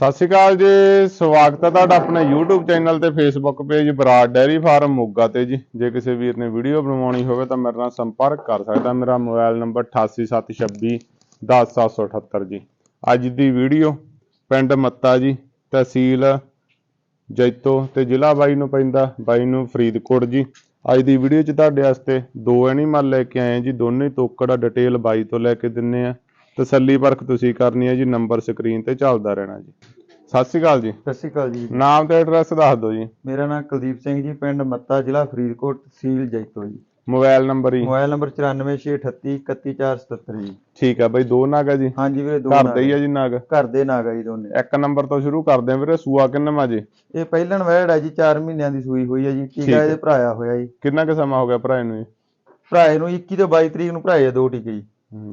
ਸਤਿ ਸ਼੍ਰੀ ਅਕਾਲ ਜੀ, ਸਵਾਗਤ ਹੈ ਤੁਹਾਡਾ ਆਪਣੇ YouTube ਚੈਨਲ ਤੇ Facebook page Brar dairy farm Moga ਤੇ ਜੀ। ਜੇ ਕਿਸੇ ਵੀਰ ਨੇ ਵੀਡੀਓ ਬਣਵਾਉਣੀ ਹੋਵੇ ਤਾਂ ਮੇਰੇ ਨਾਲ ਸੰਪਰਕ ਕਰ ਸਕਦਾ। ਮੇਰਾ ਮੋਬਾਈਲ ਨੰਬਰ 8876 10778 ਜੀ। ਅੱਜ ਦੀ ਵੀਡੀਓ ਪਿੰਡ ਮੱਤਾ ਜੀ, ਤਹਿਸੀਲ ਜੈਤੋ ਤੇ ਜ਼ਿਲ੍ਹਾ ਬਾਈ ਨੂੰ ਪੈਂਦਾ, ਬਾਈ ਨੂੰ ਫਰੀਦਕੋਟ ਜੀ। ਅੱਜ ਦੀ ਵੀਡੀਓ 'ਚ ਤੁਹਾਡੇ ਵਾਸਤੇ ਦੋ ਐਨੀਮਲ ਲੈ ਕੇ ਆਏ ਜੀ। ਦੋਨੇ ਤੋਕੜਾ ਡਿਟੇਲ ਬਾਈ ਤੋਂ ਲੈ ਕੇ ਦਿੰਨੇ ਆ। ਤਸੱਲੀ ਪਰਖ ਤੁਸੀਂ ਕਰਨੀ ਹੈ ਜੀ ਨੰਬਰ ਸਕਰੀਨ ਤੇ ਚੱਲਦਾ ਰਹਿਣਾ ਜੀ। ਸਤਿ ਸ਼੍ਰੀ ਅਕਾਲ ਜੀ। ਸਤਿ ਸ਼੍ਰੀ ਅਕਾਲ ਜੀ। ਨਾਮ ਤੇ ਐਡਰੈਸ ਦੱਸ ਦਿਓ ਜੀ। ਮੇਰਾ ਨਾਮ ਕੁਲਦੀਪ ਸਿੰਘ ਜੀ ਪਿੰਡ ਮੱਤਾ ਜ਼ਿਲ੍ਹਾ ਫਰੀਦਕੋਟ ਤਹਿਸੀਲ ਜੈਤੋ ਜੀ। ਮੋਬਾਈਲ ਨੰਬਰ ਜੀ। ਮੋਬਾਈਲ ਨੰਬਰ 9468 31477 ਜੀ। ਠੀਕ ਆ ਬਈ ਦੋ ਨਾਗਾ ਜੀ। ਹਾਂਜੀ ਵੀਰੇ ਦੋ ਘਰ ਨਾਗ ਦੇ ਹੀ ਆ ਜੀ। ਨਾਗ। ਘਰ ਦੇ ਨਾਗ ਆ ਜੀ ਦੋਨੇ। ਇੱਕ ਨੰਬਰ ਤੋਂ ਸ਼ੁਰੂ ਕਰਦੇ ਆ ਵੀਰੇ ਸੂਆ ਕਿੰਨਵਾਂ ਜੀ? ਇਹ ਪਹਿਲਣ ਵੈੜ ਹੈ ਜੀ 4 ਮਹੀਨਿਆਂ ਦੀ ਸੂਈ ਹੋਈ ਹੈ ਜੀ। ਠੀਕ ਟੀਕਾ ਹੈ। ਇਹਦੇ ਭਰਾਇਆ ਹੋਇਆ ਜੀ। ਕਿੰਨਾ ਕੁ ਸਮਾਂ ਹੋ ਗਿਆ ਭਰਾ ਨੂੰ ਜੀ? ਭਰਾਏ ਨੂੰ 21 ਤੋਂ 22 ਤਰੀਕ ਨੂੰ ਭਰਾਏ ਆ ਦੋ ਟੀਕੇ ਜੀ।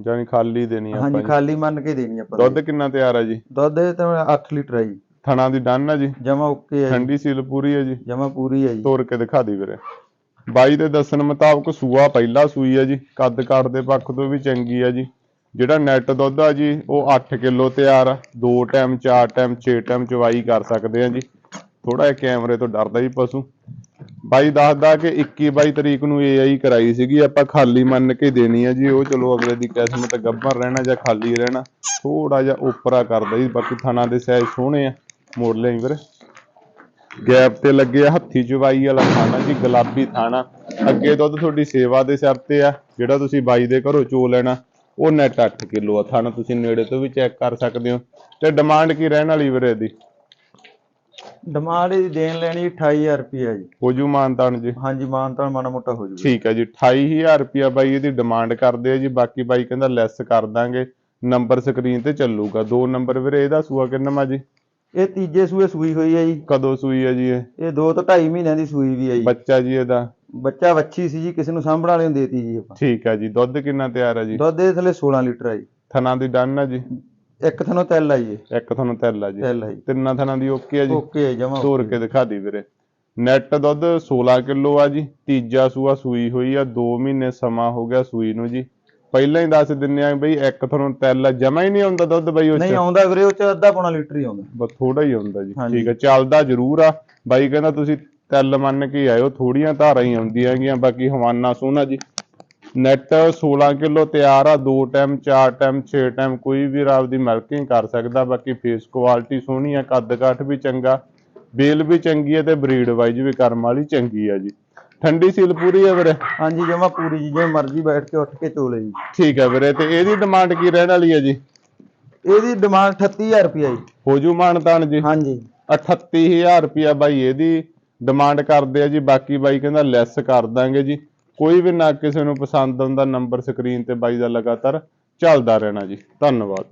ਜਾਣੀ ਖਾਲੀ ਦੇਣੀ ਆ ਹਾਂਜੀ ਖਾਲੀ ਮੰਨ ਕੇ ਦੇਣੀ ਆਪਾਂ ਦੁੱਧ ਕਿੰਨਾ ਤਿਆਰ ਆ ਜੀ? ਦੁੱਧ ਇਹ ਤਾਂ 8 ਲੀਟਰ ਹੈ ਜੀ। ਥਣਾ ਦੀ ਡੰਨ ਆ ਜੀ? ਜਮਾ ਓਕੇ ਜੀ। ਠੰਡੀ ਸੀਲ ਪੂਰੀ ਹੈ ਜੀ? ਜਮਾ ਪੂਰੀ ਹੈ ਜੀ। ਤੋੜ ਕੇ ਦਿਖਾ ਦੀ ਵੀਰੇ। ਬਾਈ ਦੇ ਦੱਸਣ ਮੁਤਾਬਕ ਸੂਆ ਪਹਿਲਾ ਸੂਈ ਆ ਜੀ। ਕੱਦ ਕਾਠ ਦੇ ਪੱਖ ਤੋਂ ਵੀ ਚੰਗੀ ਆ ਜੀ। ਜਿਹੜਾ ਨੈਟ ਦੁੱਧ ਆ ਜੀ ਉਹ 8 ਕਿਲੋ ਤਿਆਰ ਆ। ਦੋ ਟਾਈਮ ਚਾਰ ਟਾਈਮ 6 ਟਾਈਮ ਚਵਾਈ ਕਰ ਸਕਦੇ ਆ ਜੀ। ਥੋੜਾ ਜਿਹਾ ਕੈਮਰੇ ਤੋਂ ਡਰਦਾ ਜੀ ਪਸ਼ੂ। ਬਾਈ ਦੱਸਦਾ ਕਿ 21 22 ਤਰੀਕ ਨੂੰ ਏਆਈ ਕਰਾਈ ਸੀਗੀ, ਆਪਾਂ ਖਾਲੀ ਮੰਨ ਕੇ ਦੇਣੀ ਆ ਜੀ, ਉਹ ਚਲੋ ਅਗਲੇ ਦੀ ਕਿਸਮਤ ਗੱਭਰ ਰਹਿਣਾ ਜਾਂ ਖਾਲੀ ਰਹਿਣਾ ਥੋੜਾ ਜਿਹਾ ਉਪਰਾ ਕਰਦਾ ਜੀ ਬਾਕੀ ਥਾਣਾ ਦੇ ਸਾਈਜ਼ ਸੋਹਣੇ ਆ, ਮੋੜ ਲਈ ਵੀਰੇ। ਗੈਪ ਤੇ ਲੱਗੇ ਆ ਹੱਥੀ ਚਵਾਈ ਵਾਲਾ ਥਾਣਾ ਜੀ, ਗੁਲਾਬੀ ਥਾਣਾ। ਅੱਗੇ ਦੁੱਧ ਤੁਹਾਡੀ ਸੇਵਾ ਦੇ ਸਿਰ ਤੇ ਆ, ਜਿਹੜਾ ਤੁਸੀਂ ਬਾਈ ਦੇ ਘਰੋਂ ਚੋ ਲੈਣਾ, ਉਹ ਨੈਟ 8 ਕਿਲੋ ਆ। ਥਾਣਾ ਤੁਸੀਂ ਨੇੜੇ ਤੋਂ ਵੀ ਚੈੱਕ ਕਰ ਸਕਦੇ ਹੋ। ਤੇ ਡਿਮਾਂਡ ਕੀ ਰਹਿਣ ਵਾਲੀ ਵੀਰੇ ਦੀ ਡਿਮਾਂਡ ਇਹਦੀ ਦੇਣ ਲੈਣੀ 28000 ਰੁਪਏ ਜੀ। ਹੋ ਜੂ ਮਾਨਤਾਨ ਜੀ? ਹਾਂਜੀ ਮਾਨਤਾਨ ਮਾੜਾ ਮੋਟਾ ਹੋ ਜੂਗਾ। ਠੀਕ ਹੈ ਜੀ 28000 ਰੁਪਿਆ ਬਾਈ ਇਹਦੀ ਡਿਮਾਂਡ ਕਰਦੇ ਆ ਜੀ ਬਾਕੀ ਬਾਈ ਕਹਿੰਦਾ ਲੈਸ ਕਰ ਦਾਂਗੇ। ਨੰਬਰ ਸਕਰੀਨ ਤੇ ਚੱਲੂਗਾ। ਦੋ ਨੰਬਰ ਵੀਰੇ ਇਹਦਾ ਸੂਆ ਕਿੰਨਾ ਜੀ? ਇਹ ਤੀਜੇ ਸੂਏ ਸੂਈ ਹੋਈ ਹੈ ਜੀ। ਕਦੋਂ ਸੂਈ ਹੈ ਜੀ ਇਹ? ਇਹ 2 ਤੋਂ 2.5 ਮਹੀਨਿਆਂ ਦੀ ਸੂਈ ਵੀ ਹੈ ਜੀ। ਬੱਚਾ ਜੀ ਇਹਦਾ? ਬੱਚਾ ਵੱਛੀ ਸੀ ਜੀ ਕਿਸੇ ਨੂੰ ਸਾਂਭਣ ਵਾਲੇ ਨੂੰ ਦੇਤੀ ਜੀ ਆਪਾਂ। ਠੀਕ ਹੈ ਜੀ ਦੁੱਧ ਕਿੰਨਾ ਤਿਆਰ ਹੈ ਜੀ? ਦੁੱਧ ਦੇ ਥੱਲੇ 16 ਲੀਟਰ ਆ ਜੀ। ਥਣਾ ਦੀ ਡਨ ਹੈ ਜੀ? ਇੱਕ ਥਨੋਂ ਤਿਲ ਆ ਜੀ। ਇਹ, ਇੱਕ ਤੁਹਾਨੂੰ ਤਿਲ ਆ ਜੀ। ਤਿਲ ਆ ਜੀ। ਤਿੰਨਾਂ ਥਣਾਂ ਦੀ ਓਕੇ ਆ ਜੀ। ਓਕੇ ਹੈ ਜਮਾ ਤੋੜ ਕੇ ਦਿਖਾ ਦੀ ਵੀਰੇ। ਨੈਟ ਦੁੱਧ 16 ਕਿਲੋ ਆ ਜੀ। ਤੀਜਾ ਸੂਆ ਸੂਈ ਹੋਈ ਆ। 2 ਮਹੀਨੇ ਸਮਾਂ ਹੋ ਗਿਆ ਸੂਈ ਨੂੰ ਜੀ। ਪਹਿਲਾਂ ਹੀ ਦੱਸ ਦਿੰਨੇ ਆ ਬਈ ਇੱਕ ਤੁਹਾਨੂੰ ਤਿਲ ਜਮਾ ਹੀ ਨਹੀਂ ਆਉਂਦਾ ਦੁੱਧ ਬਈ ਉਸ ਨਹੀਂ ਆਉਂਦਾ ਵੀਰੇ ਉਹ ਚ ਅੱਧਾ ਪੌਣਾ ਲੀਟਰ ਹੀ ਆਉਂਦਾ। ਬਸ ਥੋੜਾ ਹੀ ਆਉਂਦਾ ਜੀ। ਹਾਂਜੀ। ਠੀਕ ਹੈ ਚੱਲਦਾ ਜ਼ਰੂਰ ਆ। ਬਾਈ ਕਹਿੰਦਾ ਤੁਸੀਂ ਤਿਲ ਮੰਨ ਕੇ ਆਇਓ ਥੋੜੀਆਂ ਧਾਰਾਂ ਹੀ ਆਉਂਦੀਆਂ ਹੈਗੀਆਂ ਬਾਕੀ ਹਵਾਨਾ ਸੋਹਣਾ ਜੀ। ਨੈਟ 16 ਕਿਲੋ ਤਿਆਰ ਆ ਦੋ ਟਾਈਮ ਚਾਰ ਟਾਈਮ 6 ਟਾਈਮ ਕੋਈ ਵੀ ਰਾਵ ਦੀ ਮਿਲਕਿੰਗ ਕਰ ਸਕਦਾ ਬਾਕੀ ਫੇਸ ਕੁਆਲਿਟੀ ਸੋਹਣੀ ਆ ਕੱਦ ਕਾਠ ਵੀ ਚੰਗਾ ਬੇਲ ਵੀ ਚੰਗੀ ਹੈ ਤੇ ਬਰੀਡ ਵਾਈਜ਼ ਵੀ ਕਰਮ ਵਾਲੀ ਚੰਗੀ ਆ ਜੀ। ਠੰਡੀ ਸੀਲ ਪੂਰੀ ਹੈ ਵੀਰੇ? ਹਾਂਜੀ ਜਮਾ ਪੂਰੀ ਜੀ ਜਿਵੇਂ ਮਰਜ਼ੀ ਬੈਠ ਕੇ ਉੱਠ ਕੇ ਚੋਲੇ ਜੀ। ਠੀਕ ਹੈ ਵੀਰੇ ਤੇ ਇਹਦੀ ਡਿਮਾਂਡ ਕੀ ਰਹਿਣ ਵਾਲੀ ਹੈ ਜੀ? ਇਹਦੀ ਡਿਮਾਂਡ 38000 ਰੁਪਏ ਜੀ। ਹੋ ਜੂ ਮਾਨਤਾਨ ਜੀ? ਹਾਂਜੀ। 38000 ਰੁਪਿਆ ਬਾਈ ਇਹਦੀ ਡਿਮਾਂਡ ਕਰਦੇ ਆ ਜੀ ਬਾਕੀ ਬਾਈ ਕਹਿੰਦਾ ਲੈਸ ਕਰ ਦਾਂਗੇ ਜੀ। ਕੋਈ ਵੀ ਨਾ ਕਿਸੇ ਨੂੰ ਪਸੰਦ ਆਉਂਦਾ ਨੰਬਰ ਸਕਰੀਨ ਤੇ ਬਾਈ ਦਾ ਲਗਾਤਾਰ ਚੱਲਦਾ ਰਹਿਣਾ ਜੀ। ਧੰਨਵਾਦ।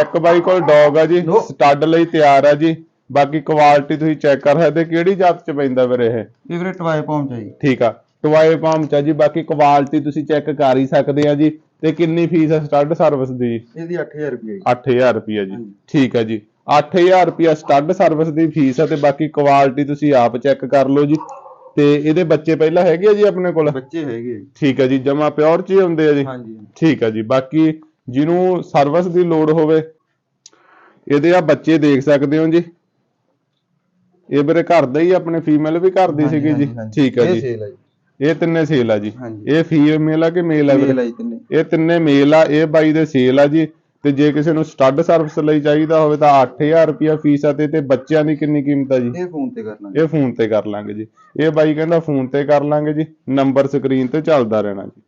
ਇੱਕ ਬਾਈ ਕੋਲ ਡੌਗ ਆ ਜੀ। ਸਟੱਡ ਲਈ ਤਿਆਰ ਆ ਜੀ। ਬਾਕੀ ਕੁਆਲਿਟੀ ਤੁਸੀਂ ਚੈੱਕ ਕਰ ਸਕਦੇ ਕਿਹੜੀ ਜਾਤ ਚ ਪੈਂਦਾ ਵੀਰੇ ਇਹ? ਇਹ ਵੀਰੇ ਟਵਾਏ ਪਹੁੰਚਾ ਜੀ। ਠੀਕ ਆ ਟਵਾਏ ਪਾਮ ਚ ਆ ਜੀ। ਬਾਕੀ ਕੁਆਲਿਟੀ ਤੁਸੀਂ ਚੈੱਕ ਕਰ ਹੀ ਸਕਦੇ ਆ ਜੀ। ਤੇ ਕਿੰਨੀ ਫੀਸ ਹੈ ਸਟੱਡ ਸਰਵਿਸ ਦੀ? ਇਹਦੀ 8000 ਰੁਪਏ ਜੀ। 8000 ਰੁਪਿਆ ਜੀ। ਠੀਕ ਹੈ ਜੀ। 8000 ਰੁਪਿਆ ਸਟੱਡ ਸਰਵਿਸ ਦੀ ਫੀਸ ਹੈ ਤੇ ਬਾਕੀ ਕੁਆਲਿਟੀ ਤੁਸੀਂ ਆਪ ਚੈੱਕ ਕਰ ਲਓ ਜੀ। ਤੇ ਇਹਦੇ ਬੱਚੇ ਪਹਿਲਾਂ ਹੈਗੇ ਆ ਜੀ ਆਪਣੇ ਕੋਲ? ਬੱਚੇ ਹੈਗੇ ਜੀ। ਠੀਕ ਹੈ ਜੀ ਜਮਾ ਪਿਓਰ ਚ ਹੀ ਹੁੰਦੇ ਆ ਜੀ? ਹਾਂਜੀ ਠੀਕ ਹੈ ਜੀ ਬਾਕੀ ਜਿਹਨੂੰ ਸਰਵਿਸ ਦੀ ਲੋੜ ਹੋਵੇ ਇਹਦੇ ਆ ਬੱਚੇ ਦੇਖ ਸਕਦੇ ਹੋ ਜੀ। ਇਹ ਮੇਰੇ ਘਰ ਦਾ ਹੀ ਆਪਣੇ ਫੀਮੇਲ ਵੀ ਘਰ ਦੀ ਸੀਗੀ ਜੀ। ਠੀਕ ਇਹ ਜੀ। ਇਹ ਤਿੰਨੇ ਸੇਲ ਆ ਜੀ। ਇਹ ਫੀਮੇਲ ਆ ਕਿ ਮੇਲ ਆ ਇਹ ਤਿੰਨੇ ਮੇਲ ਆ ਇਹ ਬਾਈ ਦੇ ਸੇਲ ਆ ਜੀ। ਤੇ ਜੇ ਕਿਸੇ ਨੂੰ ਸਟੱਡ ਸਰਵਿਸ ਲਈ ਚਾਹੀਦਾ ਹੋਵੇ ਤਾਂ 8000 ਰੁਪਿਆ ਫੀਸ ਆ ਤੇ ਤੇ ਬੱਚਿਆਂ ਦੀ ਕਿੰਨੀ ਕੀਮਤ ਆ ਜੀ? ਇਹ ਫੋਨ ਤੇ ਕਰਨਾ ਇਹ ਫੋਨ ਤੇ ਕਰ ਲਾਂਗੇ ਜੀ। ਇਹ ਬਾਈ ਕਹਿੰਦਾ ਫੋਨ ਤੇ ਕਰ ਲਾਂਗੇ ਜੀ। ਨੰਬਰ ਸਕਰੀਨ ਤੇ ਚੱਲਦਾ ਰਹਿਣਾ ਜੀ।